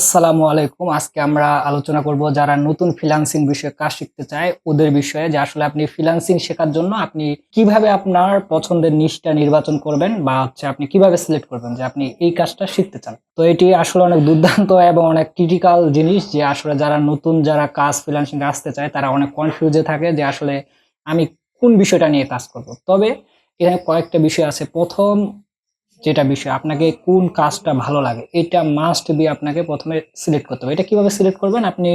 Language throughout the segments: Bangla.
আসসালামু আলাইকুম। আজকে আমরা আলোচনা করব যারা নতুন ফ্রিল্যান্সিং বিষয়ে কাজ শিখতে চায়, ওদের বিষয়ে যে আসলে আপনি ফ্রিল্যান্সিং শেখার জন্য আপনি কীভাবে আপনার পছন্দের নিশটা নির্বাচন করবেন বা হচ্ছে আপনি কীভাবে সিলেক্ট করবেন যে আপনি এই কাজটা শিখতে চান। তো এটি আসলে অনেক দুর্দান্ত এবং অনেক ক্রিটিক্যাল জিনিস যে আসলে যারা নতুন যারা কাজ ফ্রিল্যান্সিং আসতে চায়, তারা অনেক কনফিউজে থাকে যে আসলে আমি কোন বিষয়টা নিয়ে কাজ করব। তবে এখানে কয়েকটা বিষয় আছে। প্রথম যেটা বিষয়, আপনাকে কোন কাজটা ভালো লাগে, এটা মাস্ট বি আপনাকে প্রথমে সিলেক্ট করতে হবে। এটা কীভাবে সিলেক্ট করবেন? আপনি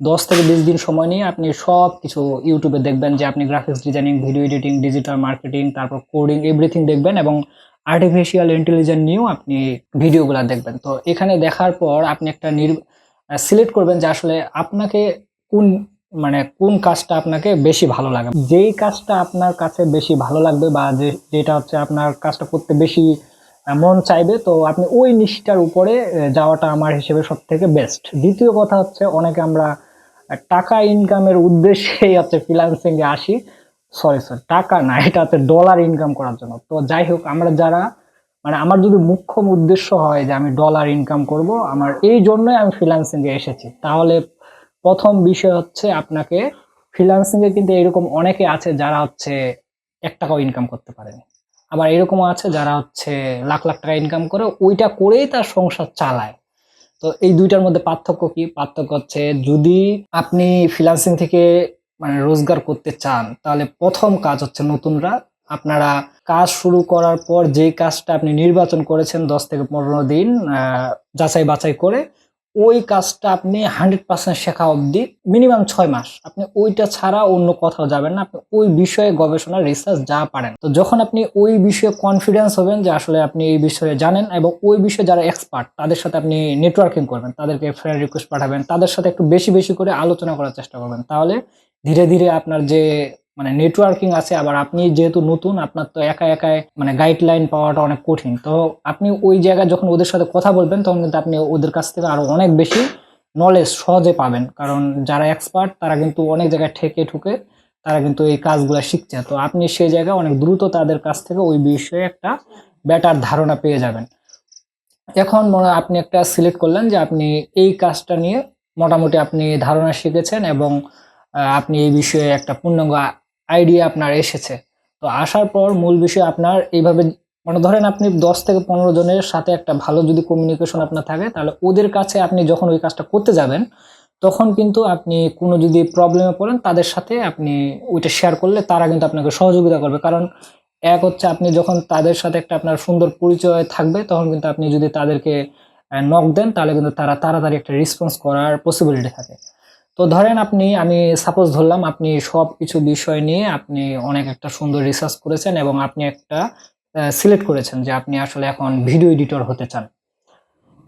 দশ থেকে বিশ দিন সময় নিয়ে আপনি সব কিছু ইউটিউবে দেখবেন যে আপনি graphics designing video editing digital marketing তারপর কোডিং এভরিথিং দেখবেন এবং আর্টিফিশিয়াল ইন্টেলিজেন্স নিয়েও আপনি ভিডিওগুলো দেখবেন। তো এখানে দেখার পর আপনি একটা নির সিলেক্ট করবেন যে আসলে আপনাকে কোন মানে কোন কাজটা আপনাকে বেশি ভালো লাগে? যেই কাজটা আপনার কাছে বেশি ভালো লাগবে বা যে, যেটা হচ্ছে আপনার কাজটা করতে বেশি মন চাইবে, তো আপনি ওই নিশটার উপরে যাওয়াটা আমার হিসেবে সব থেকে বেস্ট দ্বিতীয় কথা হচ্ছে, অনেকে আমরা টাকা ইনকামের উদ্দেশ্যেই হচ্ছে ফ্রিল্যান্সিং এ আসি। সরি সরি টাকা না, এটা হচ্ছে ডলার ইনকাম করার জন্য। তো যাই হোক, আমরা যারা মানে আমার যদি মুখ্য উদ্দেশ্য হয় যে আমি ডলার ইনকাম করব, আমার এই জন্যই আমি ফ্রিল্যান্সিং এ এসেছি। তাহলে প্রথম বিষয় হচ্ছে আপনাকে ফ্রিল্যান্সিং এ কিন্তু এরকম অনেকে আছে যারা হচ্ছে এক টাকাও ইনকাম করতে পারেনি। আবার এরকমও আছে যারা হচ্ছে লাখ লাখ টাকা ইনকাম করে ওইটা করেই তার সংসার চালায়। তো এই দুইটার মধ্যে পার্থক্য কি? পার্থক্য হচ্ছে যদি আপনি ফ্রিল্যান্সিং থেকে মানে রোজগার করতে চান, তাহলে প্রথম কাজ হচ্ছে নতুনরা আপনারা কাজ শুরু করার পর যেই কাজটা আপনি নির্বাচন করেছেন দশ থেকে পনেরো দিন যাচাই বাছাই করে ওই কাজটা আপনি হান্ড্রেড পার্সেন্ট শেখা অবধি মিনিমাম ছয় মাস। আপনি ওইটা ছাড়া অন্য কোথাও যাবেন না। আপনি ওই বিষয়ে গবেষণা রিসার্চ যা পারেন। তো যখন আপনি ওই বিষয়ে কনফিডেন্স হবেন যে আসলে আপনি এই বিষয়ে জানেন এবং ওই বিষয়ে যারা এক্সপার্ট তাদের সাথে আপনি নেটওয়ার্কিং করবেন, তাদেরকে ফ্রেন্ড রিকোয়েস্ট পাঠাবেন, তাদের সাথে একটু বেশি বেশি করে আলোচনা করার চেষ্টা করবেন। তাহলে ধীরে ধীরে আপনার যে মানে নেটওয়ার্কিং আছে, আবার আপনি যেহেতু নতুন, আপনার তো একা একাই মানে গাইডলাইন পাওয়াটা অনেক কঠিন। তো আপনি ওই জায়গায় যখন ওদের সাথে কথা বলবেন, তখন কিন্তু আপনি ওদের কাছ থেকে আরও অনেক বেশি নলেজ সহজে পাবেন। কারণ যারা এক্সপার্ট তারা কিন্তু অনেক জায়গায় ঠেকে ঠুকে তারা কিন্তু এই কাজগুলো শিখছে। তো আপনি সেই জায়গায় অনেক দ্রুত তাদের কাছ থেকে ওই বিষয়ে একটা বেটার ধারণা পেয়ে যাবেন। এখন মনে আপনি একটা সিলেক্ট করলেন যে আপনি এই কাজটা নিয়ে মোটামুটি আপনি ধারণা শিখেছেন এবং আপনি এই বিষয়ে একটা পূর্ণাঙ্গ আইডিয়া আপনার এসেছে। তো আসার পর মূল বিষয় আপনার এইভাবে মানে ধরেন আপনি দশ থেকে পনেরো জনের সাথে একটা ভালো যদি কমিউনিকেশন আপনার থাকে, তাহলে ওদের কাছে আপনি যখন ওই কাজটা করতে যাবেন, তখন কিন্তু আপনি কোনো যদি প্রবলেমে পড়েন, তাদের সাথে আপনি ওইটা শেয়ার করলে তারা কিন্তু আপনাকে সহযোগিতা করবে। কারণ এক হচ্ছে আপনি যখন তাদের সাথে একটা আপনার সুন্দর পরিচয় থাকবে, তখন কিন্তু আপনি যদি তাদেরকে নক দেন, তাহলে কিন্তু তারা তাড়াতাড়ি একটা রেসপন্স করার পসিবিলিটি থাকে। তো ধরেন আপনি, আমি সাপোজ ধরলাম আপনি সব কিছু বিষয় নিয়ে আপনি অনেক একটা সুন্দর রিসার্চ করেছেন এবং আপনি একটা সিলেক্ট করেছেন যে আপনি আসলে এখন ভিডিও এডিটর হতে চান।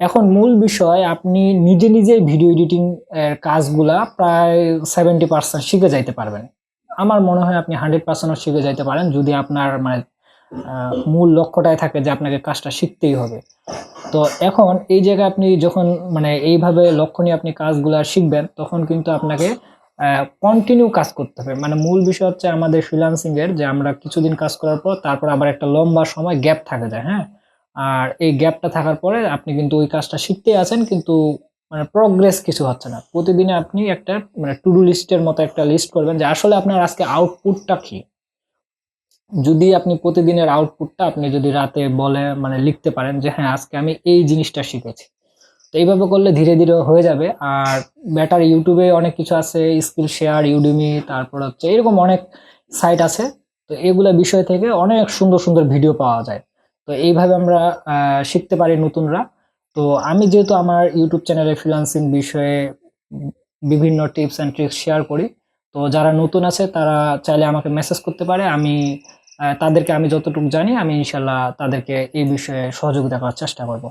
এখন মূল বিষয়, আপনি নিজে নিজেই ভিডিও এডিটিং এর কাজগুলা প্রায় সেভেন্টি পার্সেন্ট শিখে যাইতে পারবেন। আমার মনে হয় আপনি হান্ড্রেড পার্সেন্টও শিখে যাইতে পারেন, যদি আপনার মানে মূল লক্ষ্যটাই থাকে যে আপনাকে কাজটা শিখতেই হবে। তো এখন এই জায়গায় আপনি যখন মানে এইভাবে লক্ষ্য নিয়ে আপনি কাজগুলা শিখবেন, তখন কিন্তু আপনাকে কন্টিনিউ কাজ করতে হবে। মানে মূল বিষয় হচ্ছে আমাদের ফ্রিল্যান্সিং এর যে আমরা কিছুদিন কাজ করার পর তারপর আবার একটা লম্বা সময় গ্যাপ থাকে যায় হ্যাঁ? আর এই গ্যাপটা থাকার পরে আপনি কিন্তু ওই কাজটা শিখতেই আছেন, কিন্তু মানে প্রগ্রেস কিছু হচ্ছে না। প্রতিদিনে আপনি একটা মানে টু ডু লিস্টের মতো একটা লিস্ট করবেন যে আসলে আপনার আজকে আউটপুটটা কি? যদি আপনি প্রতিদিনের আউটপুটটা আপনি যদি রাতে বলে মানে লিখতে পারেন যে হ্যাঁ আজকে আমি এই জিনিসটা শিখেছি। তো এইভাবে করলে ধীরে ধীরে হয়ে যাবে। আর ব্যাটার ইউটিউবে অনেক কিছু আছে স্কিল শেয়ার ইউডিমি তারপর হচ্ছে এরকম অনেক সাইট আছে। তো এগুলো বিষয় থেকে অনেক সুন্দর সুন্দর ভিডিও পাওয়া যায়। তো এইভাবে আমরা শিখতে পারি নতুনরা। তো আমি যেহেতু আমার ইউটিউব চ্যানেলে ফ্রিল্যান্সিং বিষয়ে বিভিন্ন টিপস অ্যান্ড ট্রিক্স শেয়ার করি, তো যারা নতুন আছে তারা চাইলে আমাকে মেসেজ করতে পারে। আমি তাদেরকে আমি যতটুকু জানি, আমি ইনশাল্লাহ তাদেরকে এই বিষয়ে সহযোগিতা করার চেষ্টা করব।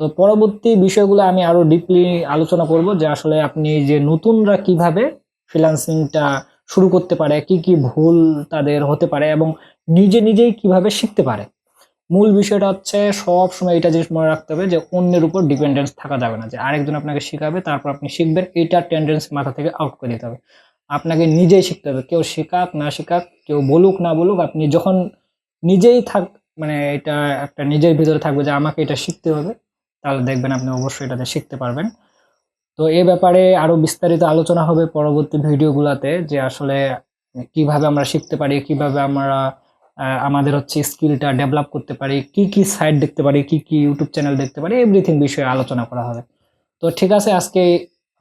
তো পরবর্তী বিষয়গুলো আমি আরও ডিপলি আলোচনা করব যে আসলে আপনি যে নতুনরা কীভাবে ফ্রিল্যান্সিংটা শুরু করতে পারে, কি কি ভুল তাদের হতে পারে এবং নিজে নিজেই কীভাবে শিখতে পারে। মূল বিষয়টা হচ্ছে সব সময় এটা জিনিস মনে রাখতে হবে যে অন্যের উপর ডিপেন্ডেন্স থাকা যাবে না, যে আরেকজন আপনাকে শেখাবে, তারপর আপনি শিখবেন, এটা টেন্ডেন্সি মাথা থেকে আউট করে দিতে হবে। আপনাকে নিজেই শিখতে হবে। কেউ শেখাক, না শেখাক, কেউ বলুক, না বলুক, আপনি যখন নিজেই থাক মানে এটা একটা নিজের ভিতরে থাকবে যে আমাকে এটা শিখতে হবে, তাহলে দেখবেন আপনি অবশ্যই এটাতে শিখতে পারবেন। তো এ ব্যাপারে আরও বিস্তারিত আলোচনা হবে পরবর্তী ভিডিওগুলোতে যে আসলে কীভাবে আমরা শিখতে পারি, কীভাবে আমরা আমাদের হচ্ছে স্কিলটা ডেভেলপ করতে পারি, কি কি সাইট দেখতে পারি, কি কি ইউটিউব চ্যানেল দেখতে পারি, এভরিথিং বিষয়ে আলোচনা করা হবে। তো ঠিক আছে, আজকে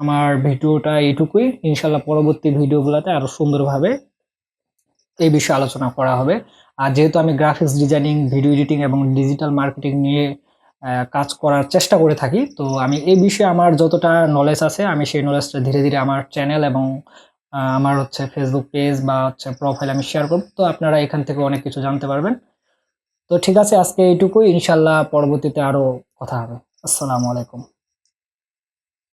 আমার ভিডিওটা এইটুকুই। ইনশাল্লাহ পরবর্তী ভিডিওগুলোতে আরও সুন্দরভাবে এই বিষয়ে আলোচনা করা হবে। আর যেহেতু আমি গ্রাফিক্স ডিজাইনিং ভিডিও এডিটিং এবং ডিজিটাল মার্কেটিং নিয়ে কাজ করার চেষ্টা করে থাকি, তো আমি এই বিষয়ে আমার যতটা নলেজ আছে, আমি সেই নলেজটা ধীরে ধীরে আমার চ্যানেল এবং আমার হচ্ছে ফেসবুক পেজ বা হচ্ছে প্রোফাইল আমি শেয়ার করব। তো আপনারা এখান থেকে অনেক কিছু জানতে পারবেন। তো ঠিক আছে, আজকে এইটুকুই। ইনশাল্লাহ পরবর্তীতে আরও কথা হবে। আসসালামু আলাইকুম।